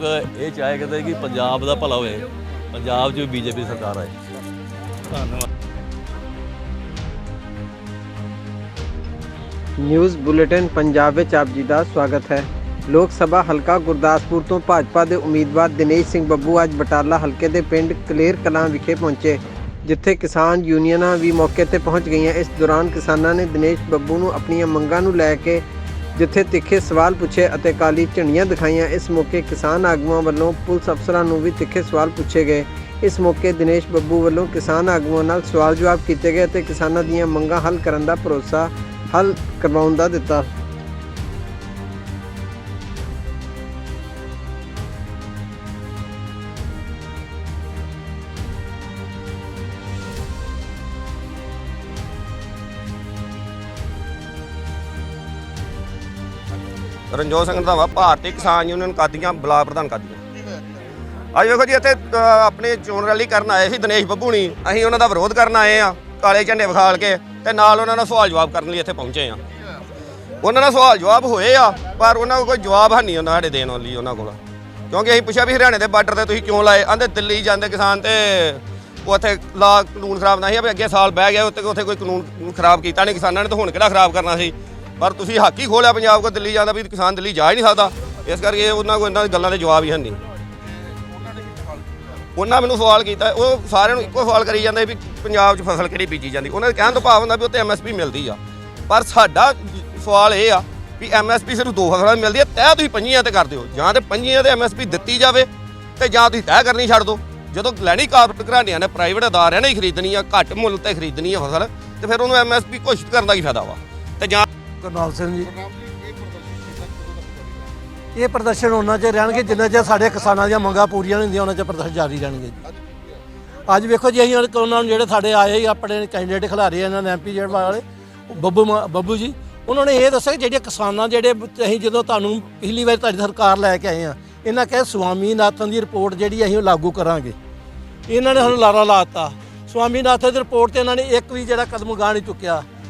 ਲੋਕ ਇਹ ਚਾਹੇ ਕਰਦੇ ਕਿ ਪੰਜਾਬ ਦਾ ਭਲਾ ਹੋਵੇ, ਪੰਜਾਬ 'ਚ ਬੀਜੇਪੀ ਸਰਕਾਰ ਆਏ। ਧੰਨਵਾਦ। ਨਿਊਜ਼ ਬੁਲੇਟਿਨ ਪੰਜਾਬ ਵਿੱਚ ਆਪ ਜੀ ਦਾ ਸਵਾਗਤ ਹੈ। ਲੋਕ ਸਭਾ ਹਲਕਾ ਗੁਰਦਾਸਪੁਰ ਤੋਂ ਭਾਜਪਾ ਦੇ ਉਮੀਦਵਾਰ ਦਿਨੇਸ਼ ਸਿੰਘ ਬੱਬੂ ਅੱਜ ਬਟਾਲਾ ਹਲਕੇ ਦੇ ਪਿੰਡ ਕਲੇਰ ਕਲਾਂ ਵਿਖੇ ਪਹੁੰਚੇ, ਜਿੱਥੇ ਕਿਸਾਨ ਯੂਨੀਅਨਾਂ ਵੀ ਮੌਕੇ ਤੇ ਪਹੁੰਚ ਗਈਆਂ। ਇਸ ਦੌਰਾਨ ਕਿਸਾਨਾਂ ਨੇ ਦਿਨੇਸ਼ ਬੱਬੂ ਨੂੰ ਆਪਣੀਆਂ ਮੰਗਾਂ ਨੂੰ ਲੈ ਕੇ ਜਿੱਥੇ ਤਿੱਖੇ ਸਵਾਲ ਪੁੱਛੇ ਅਤੇ ਕਾਲੀ ਝੰਡੀਆਂ ਦਿਖਾਈਆਂ, ਇਸ ਮੌਕੇ ਕਿਸਾਨ ਆਗੂਆਂ ਵੱਲੋਂ ਪੁਲਿਸ ਅਫਸਰਾਂ ਨੂੰ ਵੀ ਤਿੱਖੇ ਸਵਾਲ ਪੁੱਛੇ ਗਏ। ਇਸ ਮੌਕੇ ਦਿਨੇਸ਼ ਬੱਬੂ ਵੱਲੋਂ ਕਿਸਾਨ ਆਗੂਆਂ ਨਾਲ ਸਵਾਲ ਜਵਾਬ ਕੀਤੇ ਗਏ ਅਤੇ ਕਿਸਾਨਾਂ ਦੀਆਂ ਮੰਗਾਂ ਹੱਲ ਕਰਨ ਦਾ ਭਰੋਸਾ ਹੱਲ ਕਰਵਾਉਣ ਦਾ ਦਿੱਤਾ। ਰਣਜੋਤ ਸਿੰਘ ਰੰਧਾਵਾ ਭਾਰਤੀ ਕਿਸਾਨ ਯੂਨੀਅਨ ਕਾਦੀਆਂ ਬਲਾਕ ਪ੍ਰਧਾਨ ਕਾਦੀਆਂ। ਅੱਜ ਵੇਖੋ ਜੀ ਇੱਥੇ ਅ, ਆਪਣੇ ਚੋਣ ਰੈਲੀ ਕਰਨ ਆਏ ਸੀ ਦਿਨੇਸ਼ ਬੱਬੂ ਨਹੀਂ ਅਸੀਂ ਉਹਨਾਂ ਦਾ ਵਿਰੋਧ ਕਰਨ ਆਏ ਆ ਕਾਲੇ ਝੰਡੇ ਵਿਖਾਲ ਕੇ ਤੇ ਨਾਲ ਉਹਨਾਂ ਨਾਲ ਸਵਾਲ ਜਵਾਬ ਕਰਨ ਲਈ ਇੱਥੇ ਪਹੁੰਚੇ ਆ। ਉਹਨਾਂ ਨਾਲ ਸਵਾਲ ਜਵਾਬ ਹੋਏ ਆ ਪਰ ਉਹਨਾਂ ਕੋਲ ਕੋਈ ਜਵਾਬ ਹੈ ਨਹੀਂ ਉਹਨਾਂ ਸਾਡੇ ਦੇਣ ਲਈ ਉਹਨਾਂ ਕੋਲ। ਕਿਉਂਕਿ ਅਸੀਂ ਪੁੱਛਿਆ ਵੀ ਹਰਿਆਣੇ ਦੇ ਬਾਰਡਰ ਤੇ ਤੁਸੀਂ ਕਿਉਂ ਲਾਏ? ਆਂਦੇ ਦਿੱਲੀ ਜਾਂਦੇ ਕਿਸਾਨ ਤੇ ਉੱਥੇ ਲਾ ਕਾਨੂੰਨ ਖਰਾਬ ਨਹੀਂ ਆ ਵੀ ਅੱਗੇ ਸਾਲ ਬਹਿ ਗਿਆ ਉੱਥੇ ਉੱਥੇ ਕੋਈ ਕਾਨੂੰਨ ਖਰਾਬ ਕੀਤਾ ਨਹੀਂ ਕਿਸਾਨਾਂ ਨੇ ਤਾਂ ਹੁਣ ਕਿਹੜਾ ਖਰਾਬ ਕਰਨਾ ਸੀ? ਪਰ ਤੁਸੀਂ ਹੱਕ ਹੀ ਖੋਲਿਆ ਪੰਜਾਬ ਕੋ ਦਿੱਲੀ ਜਾਂਦਾ ਵੀ ਕਿਸਾਨ ਦਿੱਲੀ ਜਾ ਹੀ ਨਹੀਂ ਸਕਦਾ। ਇਸ ਕਰਕੇ ਉਹਨਾਂ ਕੋਲ ਇਹਨਾਂ ਦੀ ਗੱਲਾਂ ਦੇ ਜਵਾਬ ਹੀ ਹੈ ਨਹੀਂ। ਉਹਨਾਂ ਮੈਨੂੰ ਸਵਾਲ ਕੀਤਾ, ਉਹ ਸਾਰਿਆਂ ਨੂੰ ਇੱਕੋ ਸਵਾਲ ਕਰੀ ਜਾਂਦੇ ਵੀ ਪੰਜਾਬ 'ਚ ਫਸਲ ਕਿਹੜੀ ਬੀਜੀ ਜਾਂਦੀ। ਉਹਨਾਂ ਦੇ ਕਹਿਣ ਤੋਂ ਭਾਵ ਹੁੰਦਾ ਵੀ ਉੱਥੇ ਐਮਐਸਪੀ ਮਿਲਦੀ ਆ। ਪਰ ਸਾਡਾ ਸਵਾਲ ਇਹ ਆ ਵੀ ਐਮਐਸਪੀ ਸਿਰਫ ਦੋ ਫਸਲਾਂ ਦੀ ਮਿਲਦੀ ਆ ਤੈਅ ਤੁਸੀਂ ਪੰਜੀਆਂ ਤੇ ਕਰ ਦਿਓ। ਜਾਂ ਤੇ ਪੰਜੀਆਂ ਤੇ ਐਮਐਸਪੀ ਦਿੱਤੀ ਜਾਵੇ ਤੇ ਜਾਂ ਤੁਸੀਂ ਤੈਅ ਕਰਨੀ ਛੱਡ ਦਿਓ। ਜਦੋਂ ਲੈਣੀ ਕਾਰਪੋਰੇਟ ਘਰਾਣਿਆਂ ਨੇ ਪ੍ਰਾਈਵੇਟ ਅਦਾਰਿਆਂ ਨੇ ਹੀ ਖਰੀਦਣੀ ਆ, ਘੱਟ ਮੁੱਲ ਤੇ ਖਰੀਦਣੀ ਆ ਫਸਲ, ਤੇ ਫਿਰ ਉਹਨੂੰ ਐਮਐਸਪੀ ਘੋਸ਼ਿਤ ਕਰਨ ਦਾ ਕੀ ਫਾਇਦਾ ਵਾ? ਤੇ ਕਰਨਾਲ ਸਿੰਘ ਜੀ। ਇਹ ਪ੍ਰਦਰਸ਼ਨ ਉਹਨਾਂ ਚ ਰਹਿਣਗੇ, ਜਿੰਨਾ ਚਿਰ ਸਾਡੇ ਕਿਸਾਨਾਂ ਦੀਆਂ ਮੰਗਾਂ ਪੂਰੀਆਂ ਨਹੀਂ ਹੁੰਦੀਆਂ, ਉਹਨਾਂ ਚ ਪ੍ਰਦਰਸ਼ਨ ਜਾਰੀ ਰਹਿਣਗੇ ਅੱਜ ਵੇਖੋ ਜੀ, ਅਸੀਂ ਉਹਨਾਂ ਨੂੰ ਜਿਹੜੇ ਸਾਡੇ ਆਏ ਆਪਣੇ ਕੈਂਡੀਡੇਟ ਖਿਲਾਰੇ ਇਹਨਾਂ ਨੇ ਐਮਪੀ ਜਿਹੜੇ ਵਾਲੇ ਬੱਬੂ ਮਾ- ਬੱਬੂ ਜੀ। ਉਹਨਾਂ ਨੇ ਇਹ ਦੱਸਿਆ ਕਿ ਜਿਹੜੀਆਂ ਕਿਸਾਨਾਂ ਜਿਹੜੇ ਅਸੀਂ ਜਦੋਂ ਤੁਹਾਨੂੰ ਪਿਛਲੀ ਵਾਰ ਤੁਹਾਡੀ ਸਰਕਾਰ ਲੈ ਕੇ ਆਏ ਆ, ਇਹਨਾਂ ਕਹੇ ਸੁਆਮੀਨਾਥਨ ਦੀ ਰਿਪੋਰਟ ਜਿਹੜੀ ਅਸੀਂ ਉਹ ਲਾਗੂ ਕਰਾਂਗੇ। ਇਹਨਾਂ ਨੇ ਸਾਨੂੰ ਲਾਰਾ ਲਾਤਾ ਸੁਆਮੀਨਾਥਨ ਦੀ ਰਿਪੋਰਟ ਤੇ ਇਹਨਾਂ ਨੇ ਇੱਕ ਵੀ ਜਿਹੜਾ ਕਦਮ ਗਾਹ ਨਹੀਂ ਚੁੱਕਿਆ।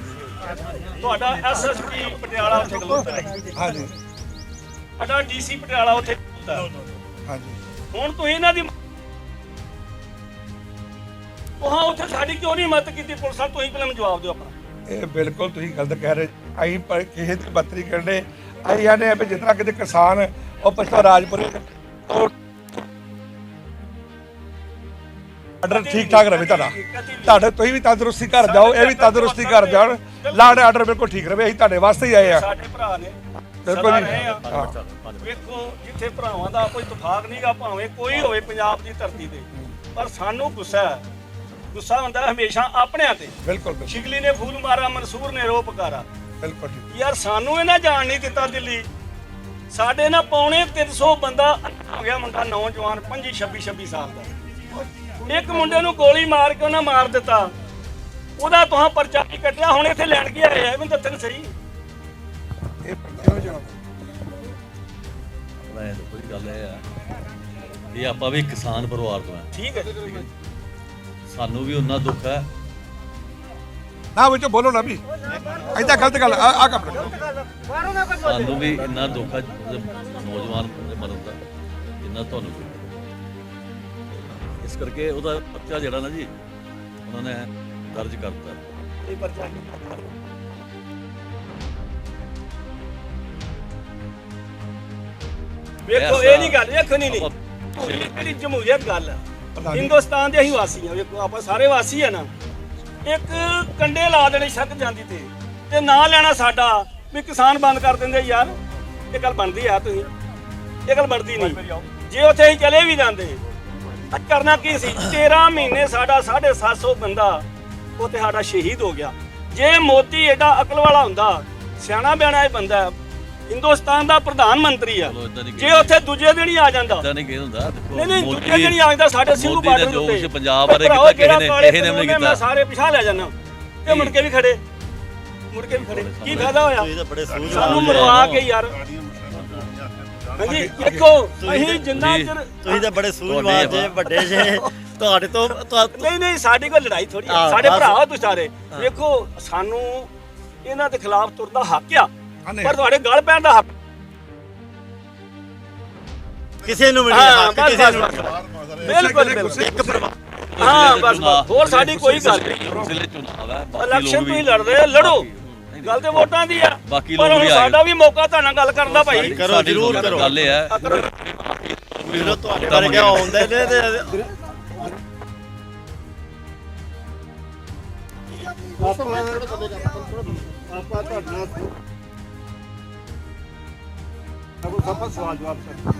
ਤੁਹਾਡਾ ਐਸਐਸਪੀ ਪਟਿਆਲਾ ਉੱਥੇ ਖਲੋਤਾ ਹੈ। ਹਾਂਜੀ। ਸਾਡਾ ਡੀਸੀ ਪਟਿਆਲਾ ਉੱਥੇ ਖਲੋਤਾ ਹੈ। ਹਾਂਜੀ। ਹੁਣ ਤੁਸੀਂ ਇਹਨਾਂ ਦੀ ਉਹ ਉੱਥੇ ਸਾਡੀ ਕਿਉਂ ਨਹੀਂ ਮਦਦ ਕੀਤੀ ਪੁਲਿਸ ਵਾਲ? ਤੁਸੀਂ ਪਹਿਲਾਂ ਮੈਨੂੰ ਜਵਾਬ ਦਿਓ ਆਪਣਾ। ਇਹ ਬਿਲਕੁਲ ਤੁਸੀਂ ਗਲਤ ਕਹਿ ਰਹੇ। ਅਸੀਂ ਪਰ ਕਿਸੇ ਦੀ ਬੱਤਰੀ ਕਰਨੇ ਅਸੀਂ ਆਨੇ ਆ ਵੀ ਜਿਤਨਾ ਕਿਤੇ ਕਿਸਾਨ ਉਹ ਪਛਤਾ ਰਾਜਪੁਰੇ ਉਹ ਆਰਡਰ ਠੀਕ ਠਾਕ ਰਵੇ ਤੁਹਾਡਾ। ਤੁਹਾਡੇ ਤੁਸੀਂ ਵੀ ਤੰਦਰੁਸਤੀ ਘਰ ਜਾਓ ਇਹ ਵੀ ਤੰਦਰੁਸਤੀ ਘਰ ਜਾਣ। ਲਾਡ ਆਰਡਰ ਬਿਲਕੁਲ ਠੀਕ ਰਵੇ ਅਸੀਂ ਤੁਹਾਡੇ ਵਾਸਤੇ ਹੀ ਆਏ ਆ। ਸਾਡੇ ਭਰਾ ਨੇ। ਬਿਲਕੁਲ ਜੀ। ਰਹੇ। ਵੇਖੋ ਜਿੱਥੇ ਭਰਾਵਾਂ ਦਾ ਕੋਈ ਇਤਫਾਕ ਨਹੀਂਗਾ ਭਾਵੇਂ ਕੋਈ ਹੋਵੇ ਪੰਜਾਬ ਦੀ ਧਰਤੀ ਤੇ। ਪਰ ਸਾਨੂੰ ਗੁੱਸਾ ਹੈ। ਗੁੱਸਾ ਹੁੰਦਾ ਹਮੇਸ਼ਾ ਆਪਣਿਆਂ ਤੇ। ਬਿਲਕੁਲ ਸ਼ਿਗਲੀ ਨੇ ਫੂਲ ਮਾਰਾ ਮਨਸੂਰ ਨੇ ਰੋ ਪਕਾਰਾ ਬਿਲਕੁਲ ਯਾਰ ਸਾਨੂੰ ਇਹਨਾਂ ਜਾਣ ਨਹੀਂ ਦਿੱਤਾ ਦਿੱਲੀ। ਸਾਡੇ ਨਾਲ ਪੌਣੇ 300 ਬੰਦਾ ਹੋ ਗਿਆ ਮੁੰਡਾ ਨੌਜਵਾਨ 25 26 26 ਸਾਲ ਦਾ। ਇੱਕ ਮੁੰਡੇ ਨੂੰ ਗੋਲੀ ਮਾਰ ਕੇ ਉਹਨਾਂ ਮਾਰ ਦਿੱਤਾ। ਉਹਦਾ ਤੁਹਾਂ ਪਰਚਾ ਨਹੀਂ ਕੱਟਿਆ ਹੁਣ ਇੱਥੇ ਲੈਣ ਕੇ ਆਏ ਆ ਮੈਨੂੰ ਦੱਸਣ ਸਹੀ। ਇਹ ਕੋਈ ਗੱਲ ਆਪਾਂ ਵੀ ਕਿਸਾਨ ਪਰਿਵਾਰ ਤੋਂ ਆ। ਠੀਕ ਹੈ। ਸਾਨੂੰ ਵੀ ਉਹਨਾਂ ਦੁੱਖ ਹੈ। ਨਾ ਵਿੱਚੋਂ ਬੋਲੋ ਨਾ ਵੀ। ਐਦਾਂ ਗਲਤ ਗੱਲ ਆ ਆ ਕੰਮ। ਸਾਨੂੰ ਵੀ ਇੰਨਾ ਦੁੱਖ ਹੈ ਨੌਜਵਾਨ ਮਰਨ ਦਾ। ਜਿੰਨਾ ਤੁਹਾਨੂੰ। ਇਸ ਕਰਕੇ ਉਹਦਾ ਪਰਚਾ ਜਿਹੜਾ ਨਾ ਜੀ ਉਹਨਾਂ ਨੇ ਦਰਜ ਕਰਤਾ। ਇਹ ਪਰਚਾ ਵੇਖੋ ਇਹ ਨਹੀਂ ਗੱਲ ਵੇਖੋ ਨਹੀਂ ਨਹੀਂ। ਇਹ ਕਿਹੜੀ ਜਮਹੂਰੀਅਤ ਗੱਲ ਹੈ। ਹਿੰਦੁਸਤਾਨ ਦੇ ਅਸੀਂ ਵਾਸੀ ਹਾਂ ਵੇਖੋ ਆਪਾਂ ਸਾਰੇ ਵਾਸੀ ਆ ਨਾ। ਇੱਕ ਕੰਡੇ ਲਾ ਦੇਣੇ ਛੱਕ ਜਾਂਦੀ ਤੇ ਤੇ ਨਾਂ ਲੈਣਾ ਸਾਡਾ ਵੀ ਕਿਸਾਨ ਬੰਦ ਕਰ ਦਿੰਦੇ ਯਾਰ। ਇਹ ਗੱਲ ਬਣਦੀ ਆ ਤੁਸੀਂ। ਇਹ ਗੱਲ ਬਣਦੀ ਨਹੀਂ। ਜੇ ਉੱਥੇ ਅਸੀਂ ਚਲੇ ਵੀ ਜਾਂਦੇ ਕਰਨਾ ਕੀ ਸੀ? 13 ਮਹੀਨੇ ਸਾਡਾ 750 ਬੰਦਾ ਉੱਥੇ ਸਾਡਾ ਸ਼ਹੀਦ ਹੋ ਗਿਆ। ਜੇ ਮੋਦੀ ਐਡਾ ਅਕਲ ਵਾਲਾ ਹੁੰਦਾ ਸਿਆਣਾ ਬਿਆਣਾ ਇਹ ਬੰਦਾ ਹੈ, ਹਿੰਦੁਸਤਾਨ ਦਾ ਪ੍ਰਧਾਨ ਮੰਤਰੀ ਆ ਜੇ ਉੱਥੇ ਦੂਜੇ ਦਿਨ ਹੀ ਆ ਜਾਂਦਾ। ਇਦਾਂ ਨਹੀਂ ਕਹਿੰਦਾ ਨਹੀਂ ਨਹੀਂ ਦੂਜੇ ਦਿਨ ਹੀ ਆ ਜਾਂਦਾ ਸਾਡੇ ਸਿੰਘੂ ਬਾਰਡਰ ਉੱਤੇ। ਪੰਜਾਬ ਬਾਰੇ ਕੀਤਾ ਕਿਸੇ ਨੇ ਕਿਸੇ ਨੇ ਵੀ ਨਹੀਂ ਕੀਤਾ। ਸਾਰੇ ਪਿਛਾ ਲੈ ਜਾਣਾ ਤੇ ਮੁੜ ਕੇ ਵੀ ਖੜੇ। ਮੁੜ ਕੇ ਵੀ ਖੜੇ। ਕੀ ਫਾਇਦਾ ਹੋਇਆ? ਸਾਨੂੰ ਮਰਵਾ ਕੇ ਯਾਰ। ਹਾਂਜੀ ਦੇਖੋ ਅਸੀਂ ਜਿੰਨਾ ਜੀ। ਚਿਰ ਤੁਸੀਂ ਤਾਂ ਬੜੇ ਤੁਹਾਡੇ ਸੂਝਵਾਨ ਜੇ ਵੱਡੇ ਜੇ। ਤੁਹਾਡੇ ਤੋਂ ਤੁਹਾ- ਨਹੀਂ ਨਹੀਂ ਸਾਡੀ ਕੋਈ ਲੜਾਈ ਥੋੜੀ ਹਾਂ, ਸਾਡੇ ਬਸ। ਭਰਾ ਹੋ ਤੁਸੀਂ ਸਾਰੇ। ਵੇਖੋ ਸਾਨੂੰ ਇਹਨਾਂ ਦੇ ਖਿਲਾਫ ਤੁਰਨ ਦਾ ਹੱਕ ਆ ਪਰ ਤੁਹਾਡੇ ਗਲ ਪੈਣ ਦਾ ਹੱਕ। ਕਿਸੇ ਨੂੰ ਵੀ ਨਹੀਂ ਹਾਂ ਹੱਕ ਬਸ ਕਿਸੇ ਨੂੰ ਬਸ। ਨਹੀਂ। ਬਿਲਕੁਲ ਬਿਲਕੁਲ। ਹਾਂ ਬਸ ਬਸ। ਹੋਰ ਸਾਡੀ ਕੋਈ ਗੱਲ ਨਹੀਂ। ਪਿਛਲੇ ਚੁਣਾਵ ਹੈ ਬਾਕੀ ਇਲੈਕਸ਼ਨ ਤੁਸੀਂ ਲੜੋ। ਗੱਲ ਤੇ ਵੋਟਾਂ ਦੀ ਆ ਬਾਕੀ ਪਰ ਲੋਕ ਹੁਣ ਵੀ ਆ ਸਾਡਾ ਵੀ ਮੌਕਾ ਤੁਹਾਡੇ ਨਾਲ ਗੱਲ ਕਰਨ ਦਾ ਭਾਈ ਕਰੋ ਸਾਡੀ ਜ਼ਰੂਰ ਕਰੋ ਗੱਲ ਇਹ ਹੈ। ਜਦੋਂ ਤੁਹਾਡੇ ਵਰਗੇ ਆਉਂਦੇ ਨੇ ਤੇ ਆਪਾਂ ਤੁਹਾਡੇ ਨਾਲ ਸਭ ਸਭ ਸਵਾਲ ਜਵਾਬ ਕਰ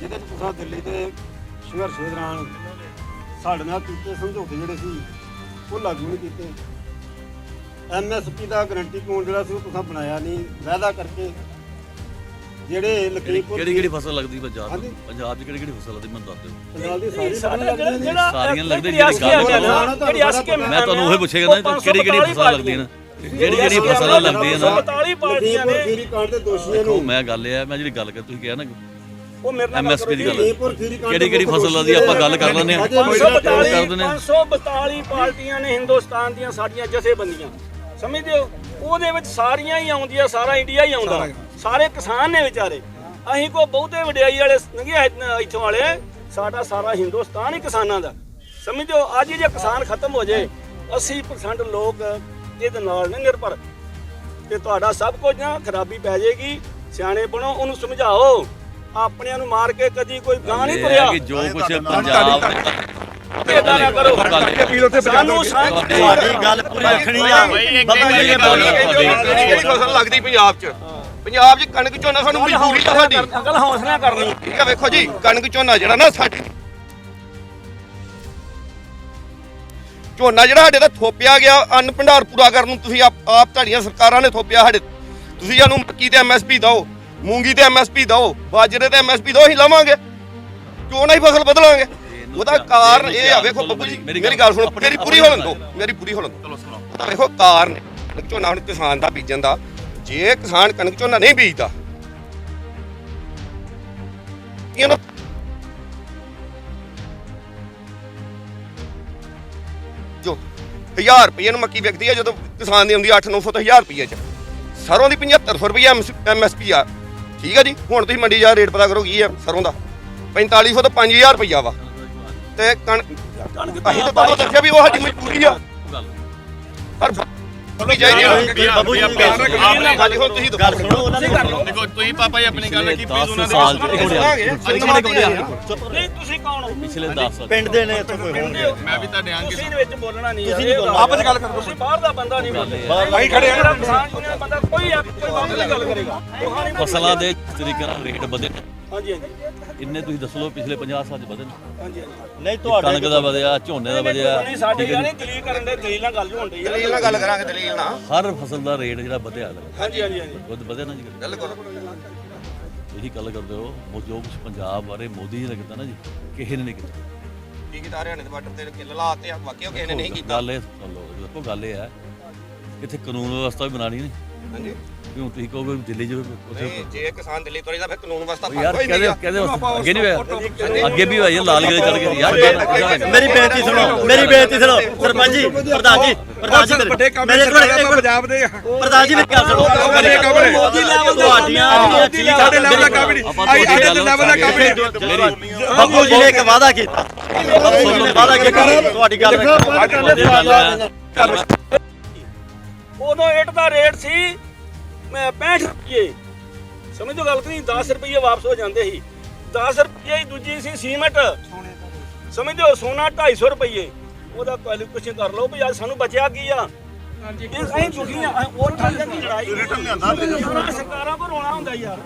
ਜਿਹਦੇ ਚ ਤੁਸੀਂ ਦਿੱਲੀ ਦੇ ਸੰਘਰਸ਼ ਦੌਰਾਨ ਸਾਡੇ ਨਾਲ ਕੀਤੇ ਸਮਝੌਤੇ ਜਿਹੜੇ ਸੀ ਉਹ ਲਾਗੂ ਨਹੀਂ ਕੀਤੇ ਐਮਐਸਪੀ ਦਾ ਗਰੰਟੀ ਕੋਡ ਜਿਹੜਾ ਸੀ ਉਹ ਤੁਸੀਂ ਬਣਾਇਆ ਨਹੀਂ? ਵਾਅਦਾ ਕਰਕੇ ਜਿਹੜੇ ਲਖੀਮਪੁਰ ਕਿਹੜੀ ਕਿਹੜੀ ਫਸਲ ਲੱਗਦੀ ਪੰਜਾਬ ਹਾਂਜੀ। ਪੰਜਾਬ 'ਚ ਕਿਹੜੀ ਕਿਹੜੀ ਫਸਲ ਲੱਗਦੀ? ਮੈਨੂੰ ਦੱਸ ਦਿਓ। ਪੰਜਾਬ ਦੀ ਸਾਰੀ ਸਾਡਾ ਫਸਲਾਂ ਜਿਹੜਾ ਲੱਗਦੀਆਂ ਨੇ। ਜਿਹੜਾ ਸਾਰੀਆਂ ਲੱਗਦੀਆਂ ਜਿਹੜੀ ਮੈਂ ਤੁਹਾਨੂੰ ਉਹੀ ਪੁੱਛੇਗਾ ਨਾ ਕਿਹੜੀ ਕਿਹੜੀ ਫਸਲਾਂ ਲੱਗਦੀਆਂ ਨੇ? ਜਿਹੜੀ ਜਿਹੜੀ ਫਸਲਾਂ ਲੱਗਦੀਆਂ ਨਾ 42 ਪਾਰਟੀਆਂ ਨੇ। ਖੀਰੀ ਕਾਂਡ ਦੇ ਦੋਸ਼ੀਆਂ ਦੇਖੋ ਨੂੰ ਮੈਂ ਗੱਲ ਇਹ ਹੈ ਮੈਂ ਜਿਹੜੀ ਗੱਲ ਕਰ ਤੁਸੀਂ ਕਿਹਾ ਨਾ ਉਹ ਮੇਰੇ ਨਾਲ MSP ਦੀ ਗੱਲ। ਲਖੀਮਪੁਰ ਖੀਰੀ ਕਾਂਡ ਕਿਹੜੀ ਕਿਹੜੀ ਫਸਲ ਲੱਗਦੀ ਆਪਾਂ ਗੱਲ ਕਰ ਲੈਂਦੇ ਹਾਂ। 542 ਕਰ ਦਿੰਦੇ ਹਾਂ। 542 ਪਾਰਟੀਆਂ ਨੇ ਹਿੰਦੁਸਤਾਨ ਦੀਆਂ ਸਾਡੀਆਂ ਜਥੇਬੰਦੀਆਂ। ਸਮਝਦੇ ਹੋ? ਉਹਦੇ ਵਿੱਚ ਸਾਰੀਆਂ ਹੀ ਆਉਂਦੀਆਂ ਸਾਰਾ ਇੰਡੀਆ ਹੀ ਆਉਂਦਾ। ਸਾਰੇ ਕਿਸਾਨ ਨੇ ਵਿਚਾਰੇ। ਅਸੀਂ ਕੋ ਬਹੁਤੇ ਵਡਿਆਈ ਵਾਲੇ ਨੰਗੇ ਇੱਥੋਂ ਵਾਲੇ ਸਾਡਾ ਸਾਰਾ ਹਿੰਦੁਸਤਾਨ ਹੀ ਕਿਸਾਨਾਂ ਦਾ। ਸਮਝਦੇ ਹੋ? ਅੱਜ ਜੇ ਕਿਸਾਨ ਖਤਮ ਹੋ ਜਾਏ 80% ਲੋਕ ਇਹਦੇ ਨਾਲ ਨੇ ਨਿਰਭਰ। ਤੇ ਤੁਹਾਡਾ ਸਭ ਕੁਝ ਨਾ ਖਰਾਬੀ ਪੈ ਜਾਏਗੀ। ਸਿਆਣੇ ਬਣੋ ਉਹਨੂੰ ਸਮਝਾਓ। ਆਪਣਿਆਂ ਨੂੰ ਮਾਰ ਕੇ ਕਦੀ ਕੋਈ ਗਾਂ ਨਹੀਂ ਤੁਰਿਆ ਹੈ ਕਿ ਜੋ ਕੁਝ ਪੰਜਾਬ ਏਦਾਂ ਨਾ ਕਰੋ। ਅਪੀਲ ਉੱਥੇ ਸਾਨੂੰ ਸਾਂਝ ਤੁਹਾਡੀ ਗੱਲ ਪੂਰੀ ਰੱਖਣੀ ਆ। ਬੱਬੂ ਜੀ ਨੇ ਬੋਲਣਾ ਕਿਹੜੀ ਕਿਹੜੀ ਫਸਲ ਲੱਗਦੀ ਪੰਜਾਬ 'ਚ। ਪੰਜਾਬ 'ਚ ਕਣਕ ਝੋਨਾ ਸਾਨੂੰ ਮਜਬੂਰੀ ਤਾਂ ਸਾਡੀ। ਅਕਲ ਹੌਸਲਾ ਕਰਨੀ। ਠੀਕ ਹੈ ਵੇਖੋ ਜੀ ਕਣਕ ਝੋਨਾ ਜਿਹੜਾ ਨਾ ਸਾਡੀ ਝੋਨਾ ਜਿਹੜਾ ਸਾਡੇ ਦਾ ਥੋਪਿਆ ਗਿਆ ਅੰਨ ਭੰਡਾਰ ਪੂਰਾ ਕਰਨ ਨੂੰ ਤੁਸੀਂ ਆਪ ਆਪ ਤੁਹਾਡੀਆਂ ਸਰਕਾਰਾਂ ਨੇ ਥੋਪਿਆ ਸਾਡੇ। ਤੁਸੀਂ ਸਾਨੂੰ ਮੱਕੀ ਤੇ ਐਮਐਸਪੀ ਦਿਓ ਮੂੰਗੀ ਤੇ ਐਮਐਸਪੀ ਦਿਓ ਬਾਜਰੇ ਤੇ ਐਮਐਸਪੀ ਦਿਓ ਅਸੀਂ ਲਵਾਂਗੇ। ਕਿਉਂ ਨਹੀਂ ਫਸਲ ਬਦਲਾਂਗੇ? ਉਹਦਾ ਕਾਰਨ ਇਹ ਆ ਵੇਖੋ ਬੱਬੂ ਜੀ ਮੇਰੀ ਗੱਲ ਸੁਣੋ ਮੇਰੀ ਪੂਰੀ ਹੋਣ ਦਿਓ ਮੇਰੀ ਪੂਰੀ ਦਿਓ। ਚਲੋ ਸੁਣੋ ਉਹਦਾ ਵੇਖੋ ਕਾਰਨ ਕਣਕ ਝੋਨਾ ਹੁਣ ਕਿਸਾਨ ਦਾ ਬੀਜਣ ਦਾ ਜੇ ਕਿਸਾਨ ਕਣਕ ਝੋਨਾ ਨਹੀਂ ਬੀਜਦਾ ਇਹਨੂੰ ਜੋ 1000 ਰੁਪਏ ਨੂੰ ਮੱਕੀ ਵਿਕਦੀ ਹੈ ਜਦੋਂ ਕਿਸਾਨ ਦੀ ਆਉਂਦੀ 8-900 ਤੋਂ 1000 ਰੁਪਏ ਚ। ਸਰੋਂ ਦੀ 7500 ਰੁਪਏ ਐਮਐਸਪੀ ਆ। ਠੀਕ ਆ ਜੀ ਹੁਣ ਤੁਸੀਂ ਮੰਡੀ ਜਾ ਰੇਟ ਪਤਾ ਕਰੋ ਕੀ ਆ ਸਰੋਂ ਦਾ। 4500 ਤੋਂ 5000 ਰੁਪਇਆ ਵਾ। ਤੇ ਕਣ ਅਸੀਂ ਤਾਂ ਤੁਹਾਨੂੰ ਦੱਸਿਆ ਵੀ ਉਹ ਸਾਡੀ ਮਜਬੂਰੀ ਆ। ਪਰ ਚਾਹੀਦੀ ਆ। ਤੁਸੀਂ ਬੱਬੂ ਜੀ ਦੀ ਗੱਲ ਹੁਣ ਤੁਸੀਂ ਗੱਲ ਸੁਣੋ ਉਹਨਾਂ ਦੀ ਗੱਲ ਸੁਣੋ ਦੇਖੋ ਤੁਸੀਂ ਪਾਪਾ ਜੀ ਆਪਣੀ ਗੱਲ ਕੀ ਪਲੀਜ਼ ਉਹਨਾਂ ਦੇ ਨਹੀਂ ਤੁਸੀਂ ਕੌਣ ਹੋ? ਪਿਛਲੇ 10 ਸਾਲ ਪਿੰਡ ਦੇ ਨੇ ਇੱਥੇ ਕੋਈ ਹੋਣਗੇ ਮੈਂ ਵੀ ਤੁਹਾਡੇ ਆਂ ਤੁਸੀਂ ਵਿੱਚ ਬੋਲਣਾ ਨਹੀਂ ਤੁਸੀਂ ਨਹੀਂ ਬੋਲਣਾ। ਆਪਸ 'ਚ ਗੱਲ ਕਰੋ। ਤੁਸੀਂ ਬਾਹਰ ਦਾ ਬੰਦਾ ਨਹੀਂ ਬੋਲਦੇ। ਅਸੀਂ ਖੜੇ ਆ। ਬੰਦਾ ਕੋਈ ਕੋਈ ਬਾਤ ਨਹੀਂ ਗੱਲ ਕਰੇਗਾ। ਫਸਲਾਂ ਦੇ ਤਰੀਕੇ ਨਾਲ ਰੇਟ ਵਧੇ। ਹਾਂਜੀ ਹਾਂਜੀ। ਇੰਨੇ ਤੁਸੀਂ ਦੱਸ ਲਓ ਪਿਛਲੇ 50 ਸਾਲ ਚ ਵਧੇ ਨੇ ਹਾਂਜੀ ਹਾਂਜੀ। ਨਹੀਂ ਤੁਹਾਡੇ ਕਣਕ ਦਾ ਵਧਿਆ ਝੋਨੇ ਦਾ ਵਧਿਆ ਨਹੀਂ ਸਾਡੀ ਗੱਲ ਨਹੀਂ ਦਲੀਲ ਕਰਨ ਦੇ ਦਲੀਲ ਨਾਲ ਗੱਲ ਹੋਣ ਡਈ ਆ। ਦਲੀਲ ਨਾਲ ਗੱਲ ਕਰਾਂਗੇ ਦਲੀਲ ਨਾਲ। ਹਰ ਫਸਲ ਦਾ ਰੇਟ ਜਿਹੜਾ ਵਧਿਆ ਹੈ ਹਾਂਜੀ ਹਾਂਜੀ ਹਾਂਜੀ। ਵਧਿਆ ਨਾ ਜੀ। ਬਿਲਕੁਲ। ਇਹੀ ਗੱਲ ਕਰਦੇ ਹੋ ਉਹ ਜੋ ਕੁਝ ਪੰਜਾਬ ਬਾਰੇ ਮੋਦੀ ਜੀ ਨੇ ਕੀਤਾ ਨਾ ਜੀ ਕਿਸੇ ਨੇ ਨਹੀਂ ਕੀਤਾ। ਕੀ ਕੀਤਾ? ਹਰਿਆਣੇ ਦੇ ਬਾਰਡਰ ਤੇ ਕਿੱਲ ਲਾਤੇ ਆ ਵਾਕਿਆ ਕਿਸੇ ਨੇ ਨਹੀਂ ਕੀਤਾ। ਗੱਲ ਇਹ ਸੁਣ ਲਓ ਦੇਖੋ ਗੱਲ ਇਹ ਹੈ ਇੱਥੇ ਕਾਨੂੰਨ ਵਿਵਸਥਾ ਵੀ ਬਣਾਣੀ ਨਹੀਂ। ਹਾਂਜੀ। ਵੀ ਹੁਣ ਤੁਸੀਂ ਕਹੋਗੇ ਵੀ ਦਿੱਲੀ ਜੋ ਉੱਥੇ ਨਹੀਂ ਜੇ ਕਿਸਾਨ ਦਿੱਲੀ ਤੁਰੇ ਤਾਂ ਫਿਰ ਕਾਨੂੰਨ ਵਾਸਤਾ ਯਾਰ ਕੋਈ ਕਹਿੰਦੇ ਨਹੀਂ ਕਹਿੰਦੇ ਅੱਗੇ ਨਹੀਂ ਹੋਇਆ। ਅੱਗੇ ਵੀ ਹੋਇਆ ਲਾਲ ਕਿਲੇ ਚੜ ਗਏ ਯਾਰ ਮੇਰੀ ਬੇਨਤੀ ਸੁਣੋ ਮੇਰੀ ਬੇਨਤੀ ਸੁਣੋ। ਸਰਪੰਚ ਜੀ ਪ੍ਰਧਾਨ ਜੀ ਪ੍ਰਧਾਨ ਜੀ ਵੱਡੇ ਕੰਮ ਮੇਰੇ ਕੋਲ ਇੱਕ ਮਿੰਟ। ਪੰਜਾਬ ਦੇ ਪ੍ਰਧਾਨ ਜੀ ਮੇਰੀ ਗੱਲ ਸੁਣੋ। ਮੋਦੀ ਲੈਵਲ ਤੁਹਾਡੀਆਂ ਜਿਹੜੀਆਂ ਸਾਡੇ ਲੈਵਲ ਦਾ ਕੰਮ ਨਹੀਂ। ਆਈ ਸਾਡੇ ਲੈਵਲ ਦਾ ਕੰਮ ਨਹੀਂ। ਬੱਬੂ ਜੀ ਨੇ ਇੱਕ ਵਾਅਦਾ ਕੀਤਾ। ਬੱਬੂ ਜੀ ਨੇ ਵਾਅਦਾ ਕੀਤਾ। ਤੁਹਾਡੀ ਗੱਲ ਉਦੋਂ ਇੱਟ ਦਾ ਰੇਟ ਸੀ ਮੈਂ 65 ਰੁਪਏ ਸਮਝੋ ਗੱਲ ਕਿ 10 ਰੁਪਏ ਵਾਪਸ ਹੋ ਜਾਂਦੇ ਸੀ। 10 ਰੁਪਏ ਹੀ ਦੂਜੀ ਸੀ ਸੀਮਟ। ਸਮਝੋ ਸੋਨਾ 250 ਰੁਪਏ ਉਹਦਾ ਕੈਲਕੂਲੇਸ਼ਨ ਕਰ ਲਓ ਵੀ ਅੱਜ ਸਾਨੂੰ ਬਚਿਆ ਕੀ ਆ? ਇਹ ਅਸੀਂ ਦੁਖੀ ਆ ਉਹ ਦੀ ਲੜਾਈ। ਸਰਕਾਰਾਂ ਕੋ ਰੋਣਾ ਹੁੰਦਾ ਯਾਰ।